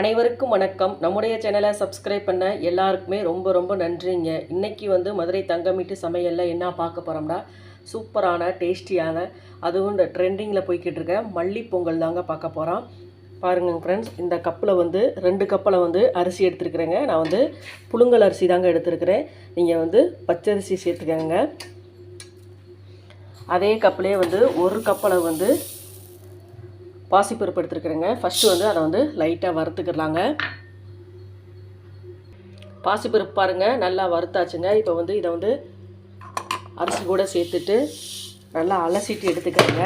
அனைவருக்கும் வணக்கம். நம்முடைய சேனலை சப்ஸ்கிரைப் பண்ண எல்லாருக்குமே ரொம்ப ரொம்ப நன்றிங்க. இன்னைக்கு வந்து மதுரை தங்கமீட்டு சமையலில் என்ன பார்க்க போகிறோம்னா சூப்பரான டேஸ்டியான அதுவும் இந்த ட்ரெண்டிங்கில் போய்கிட்டு இருக்க மல்லி பொங்கல் தாங்க பார்க்க போகிறோம் பாருங்க ஃப்ரெண்ட்ஸ் இந்த கப்பில் வந்து ரெண்டு கப்பில் வந்து அரிசி எடுத்துருக்குறேங்க. நான் வந்து புழுங்கல் அரிசி தாங்க எடுத்துருக்கிறேன். நீங்கள் வந்து பச்சரிசி சேர்த்துக்கங்க. அதே கப்பிலே வந்து ஒரு கப்பில் வந்து பாசிப்பருப்பு எடுத்துருக்குறேங்க. ஃபஸ்ட்டு வந்து அதை வந்து லைட்டாக வறுத்துக்கிடலாங்க. பாசிப்பருப்பு பாருங்கள் நல்லா வறுத்தாச்சுங்க. இப்போ வந்து இதை வந்து அரிசி கூட சேர்த்துட்டு நல்லா அலசிட்டு எடுத்துக்கிறேங்க.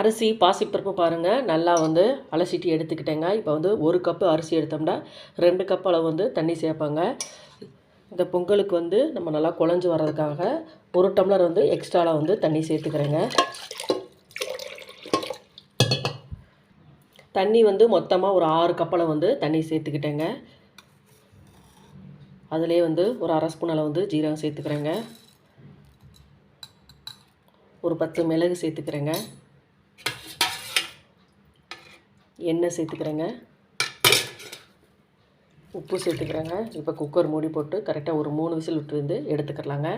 அரிசி பாசிப்பருப்பு பாருங்கள் நல்லா வந்து அலசிட்டு எடுத்துக்கிட்டேங்க. இப்போ வந்து ஒரு கப்பு அரிசி எடுத்தோம்னா ரெண்டு கப் அளவு வந்து தண்ணி சேர்ப்பாங்க. இந்த பொங்கலுக்கு வந்து நம்ம நல்லா குழஞ்சி வர்றதுக்காக ஒரு டம்ளர் வந்து எக்ஸ்ட்ராவில் வந்து தண்ணி சேர்த்துக்கிறேங்க. தண்ணி வந்து மொத்தமாக ஒரு ஆறு கப்பலை வந்து தண்ணி சேர்த்துக்கிட்டேங்க. அதிலே வந்து ஒரு அரை ஸ்பூன் அளவு வந்து ஜீரகம் சேர்த்துக்கிறேங்க. ஒரு பத்து மிளகு சேர்த்துக்கிறேங்க. எண்ணெய் சேர்த்துக்கிறேங்க. உப்பு சேர்த்துக்கிறேங்க. இப்போ குக்கர் மூடி போட்டு கரெக்டாக ஒரு மூணு விசில் விட்டு வந்து எடுத்துக்கிறலாங்க.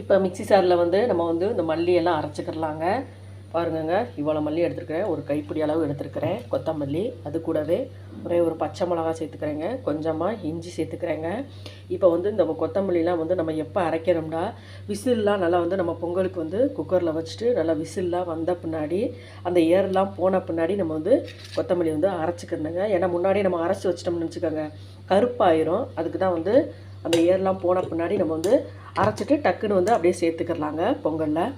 இப்போ மிக்ஸி சாரில் வந்து நம்ம வந்து இந்த மல்லி எல்லாம் அரைச்சிக்கிறலாங்க. பாருங்கங்க இவ்வளோ மல்லி எடுத்துருக்கிறேன். ஒரு கைப்பிடி அளவு எடுத்துருக்கிறேன் கொத்தமல்லி. அது கூடவே ஒரே ஒரு பச்சை மிளகா சேர்த்துக்கிறேங்க. கொஞ்சமாக இஞ்சி சேர்த்துக்கிறேங்க. இப்போ வந்து இந்த கொத்தமல்லிலாம் வந்து நம்ம எப்போ அரைக்கிறோம்னா விசில்லாம் நல்லா வந்து நம்ம பொங்கலுக்கு வந்து குக்கரில் வச்சுட்டு நல்லா விசில்லாம் வந்த பின்னாடி அந்த ஏர்லாம் போன பின்னாடி நம்ம வந்து கொத்தமல்லி வந்து அரைச்சிக்கிறணுங்க. ஏன்னா முன்னாடி நம்ம அரைச்சி வச்சிட்டோம்னு வச்சுக்கோங்க கருப்பாயிரும். அதுக்கு தான் வந்து அந்த ஏர்லாம் போன பின்னாடி நம்ம வந்து அரைச்சிட்டு டக்குன்னு வந்து அப்படியே சேர்த்துக்கிறலாங்க பொங்கலில்.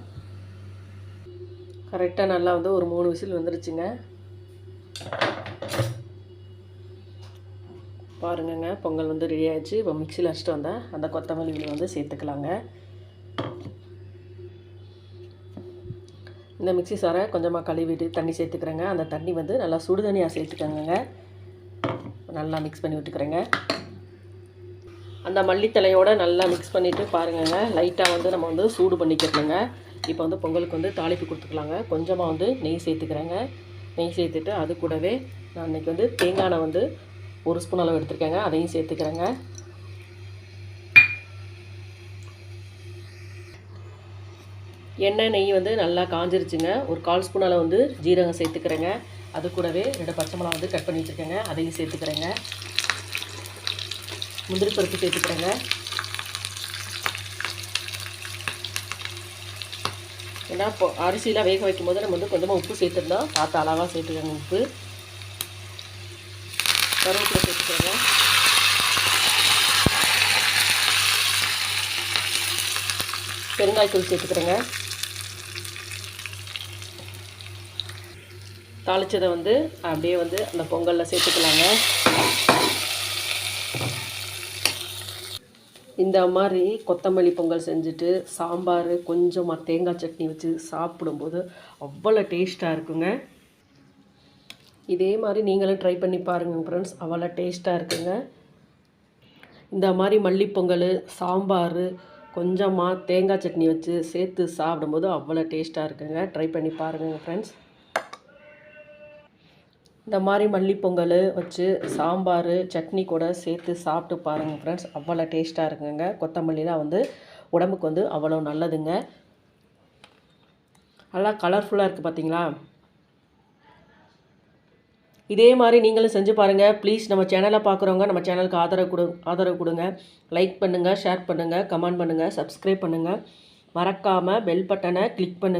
கரெக்டாக நல்லா வந்து ஒரு மூணு விசில் வந்துருச்சுங்க. பாருங்கங்க பொங்கல் வந்து ரெடி ஆகிடுச்சு இப்போ மிக்சியில் அரைச்சிட்டு வந்தேன். அந்த கொத்தமல்லி இதில் வந்து சேர்த்துக்கலாங்க. இந்த மிக்ஸி சாரை கொஞ்சமாக கழுவிட்டு தண்ணி சேர்த்துக்கிறேங்க. அந்த தண்ணி வந்து நல்லா சுடு தண்ணியாக சேர்த்துக்கோங்க நல்லா மிக்ஸ் பண்ணி விட்டுக்கிறேங்க. அந்த மல்லித்தலையோடு நல்லா மிக்ஸ் பண்ணிவிட்டு பாருங்கங்க. லைட்டாக வந்து நம்ம வந்து சூடு பண்ணிக்கிறோங்க இப்போ வந்து பொங்கலுக்கு வந்து தாளிப்பு கொடுத்துக்கலாங்க. கொஞ்சமாக வந்து நெய் சேர்த்துக்கிறேங்க. நெய் சேர்த்துட்டு அது கூடவே நான் இன்றைக்கி வந்து தேங்காய் எண்ணெய் வந்து ஒரு ஸ்பூன் அளவு எடுத்துருக்கேங்க. அதையும் சேர்த்துக்கிறேங்க. எண்ணெய் நெய் வந்து நல்லா காஞ்சிருச்சுங்க. ஒரு கால் ஸ்பூன் அளவு வந்து ஜீரகம் சேர்த்துக்கிறேங்க. அது கூடவே ரெண்டு பச்சை மிளகா வந்து கட் பண்ணி வச்சுருக்கேங்க. அதையும் சேர்த்துக்கிறேங்க. முந்திரி பருப்பு சேர்த்துக்கிறேங்க. ஏன்னா இப்போ அரிசியெலாம் வேக வைக்கும் போது நம்ம வந்து கொஞ்சமாக உப்பு சேர்த்துருந்தோம் பார்த்து அளவாக சேர்த்துக்கோங்க உப்பு. கருவேப்பிலை சேர்த்துக்கிறோங்க பெருங்காயத்தூள் சேர்த்துக்கிறேங்க. தாளித்ததை வந்து அப்படியே வந்து அந்த பொங்கலில் சேர்த்துக்கலாங்க. இந்த மாதிரி கொத்தமல்லி பொங்கல் செஞ்சுட்டு சாம்பார் கொஞ்சமாக தேங்காய் சட்னி வச்சு சாப்பிடும்போது அவ்வளோ டேஸ்ட்டாக இருக்குங்க. இதே மாதிரி நீங்களும் ட்ரை பண்ணி பாருங்கள் ஃப்ரெண்ட்ஸ் அவ்வளோ டேஸ்ட்டாக இருக்குங்க. இந்த மாதிரி மல்லிப்பொங்கல் சாம்பார் கொஞ்சமாக தேங்காய் சட்னி வச்சு சேர்த்து சாப்பிடும்போது அவ்வளோ டேஸ்ட்டாக இருக்குங்க. ட்ரை பண்ணி பாருங்கள் ஃப்ரெண்ட்ஸ் இந்த மாதிரி மல்லிப்பொங்கல் வச்சு சாம்பார் சட்னி கூட சேர்த்து சாப்பிட்டு பாருங்கள் ஃப்ரெண்ட்ஸ் அவ்வளோ டேஸ்ட்டாக இருக்குங்க. கொத்தமல்லிலாம் வந்து உடம்புக்கு வந்து அவ்வளோ நல்லதுங்க. நல்லா கலர்ஃபுல்லாக இருக்குது பார்த்தீங்களா இதே மாதிரி நீங்களும் செஞ்சு பாருங்கள் ப்ளீஸ் நம்ம சேனலை பார்க்குறவங்க நம்ம சேனலுக்கு ஆதரவு கொடு ஆதரவு கொடுங்க. லைக் பண்ணுங்கள் ஷேர் பண்ணுங்கள் கமெண்ட் பண்ணுங்கள் சப்ஸ்கிரைப் பண்ணுங்கள் மறக்காமல் பெல் பட்டனை கிளிக் பண்ணுங்கள்